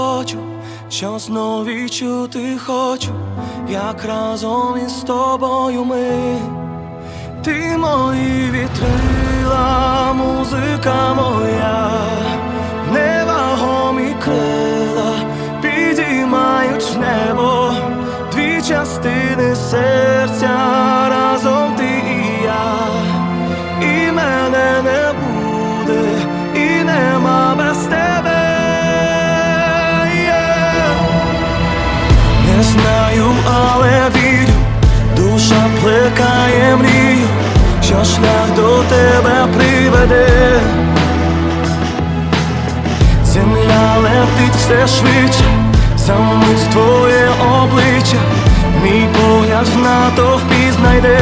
прошепочу, що знов відчути хочу, як разом із тобою ми. Ти мої вітрила, музика моя, невагомі крила підіймають в небо дві частини знаю, але вірю, душа плекає мрію, що шлях до тебе приведе. Земля летить все швидше, замить твоє обличчя, мій погляд на то знайде.